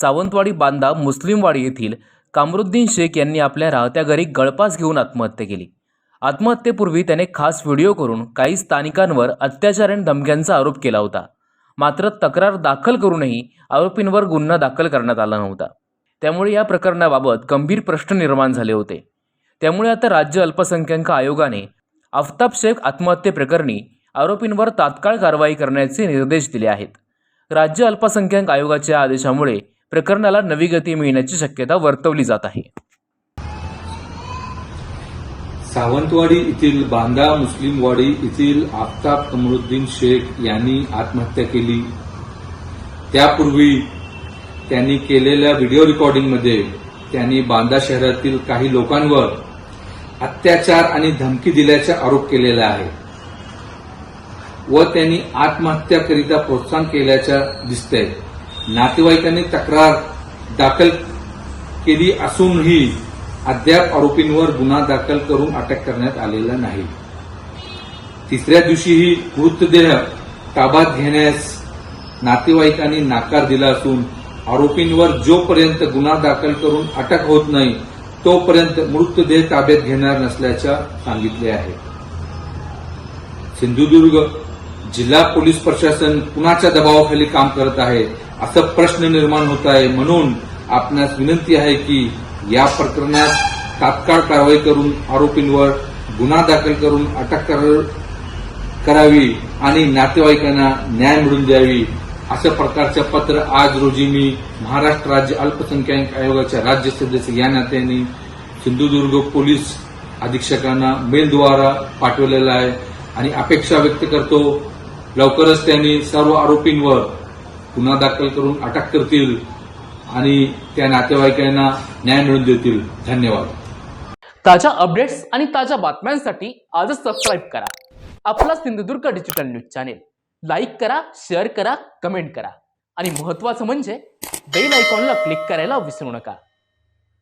सावंतवाडी बांदा मुस्लिमवाडी येथील कामरुद्दीन शेख यांनी आपल्या राहत्या घरी गळपास घेऊन आत्महत्या केली. आत्महत्येपूर्वी त्याने खास व्हिडिओ करून काही स्थानिकांवर अत्याचार आणि धमक्यांचा आरोप केला होता. मात्र तक्रार दाखल करूनही आरोपींवर गुन्हा दाखल करण्यात आला नव्हता. त्यामुळे या प्रकरणाबाबत गंभीर प्रश्न निर्माण झाले होते. त्यामुळे आता राज्य अल्पसंख्याक आयोगाने आफताब शेख आत्महत्येप्रकरणी आरोपींवर तात्काळ कारवाई करण्याचे निर्देश दिले आहेत. राज्य अल्पसंख्याक आयोगाच्या आदेशामुळे प्रकरणाला नवी गती मिळण्याची शक्यता वर्तवली जात आहे. सावंतवाडी येथील बांदा मुस्लिमवाडी येथील आफताब कमरुद्दीन शेख यांनी आत्महत्या केली. त्यापूर्वी त्यांनी केलेल्या व्हिडिओ रेकॉर्डिंगमध्ये त्यांनी बांदा शहरातील काही लोकांवर अत्याचार आणि धमकी दिल्याचा आरोप केलेला आहे व त्यांनी आत्महत्याकरिता प्रोत्साहन केल्याचं दिसतंय. नातेवाईकांनी तक्रार दाखल केली असूनही अद्याप आरोपींवर गुन्हा दाखल करून अटक करण्यात आलेला नाही. तिसऱ्या दिवशीही मृतदेह ताब्यात घेण्यास नातेवाईकांनी नाकार दिला असून आरोपींवर जोपर्यंत गुन्हा दाखल करून अटक होत नाही तोपर्यंत मृतदेह ताब्यात घेणार नसल्याचे सांगितले आहे. सिंधुदुर्ग जिल्हा पोलीस प्रशासन कुणाच्या दबावाखाली काम करत आहे? असं प्रश्न निर्माण होत आहे म्हणून आपणास विनंती आहे की या प्रकरणात तात्काळ कारवाई करून आरोपींवर गुन्हा दाखल करून अटक कर- करावी आणि नातेवाईकांना न्याय मिळवून द्यावी अशा प्रकारचं पत्र आज रोजी मी महाराष्ट्र राज्य अल्पसंख्याक आयोगाच्या राज्य सदस्य या नात्याने सिंधुदुर्ग पोलीस अधीक्षकांना मेलद्वारा पाठवलेला आहे आणि अपेक्षा व्यक्त करतो. लवकरच त्यांनी सर्व आरोपींवर गुन्हा दाखल करून अटक करतील आणि त्या नातेवाईकांना न्याय मिळवून देतील. धन्यवाद. ताज्या अपडेट्स आणि ताज्या बातम्यांसाठी आजच सबस्क्राईब करा. आपला Sindhudurg digital news channel like करा शेअर करा कमेंट करा. आणि महत्वाचं म्हणजे बेल आयकॉनला क्लिक करायला विसरू नका.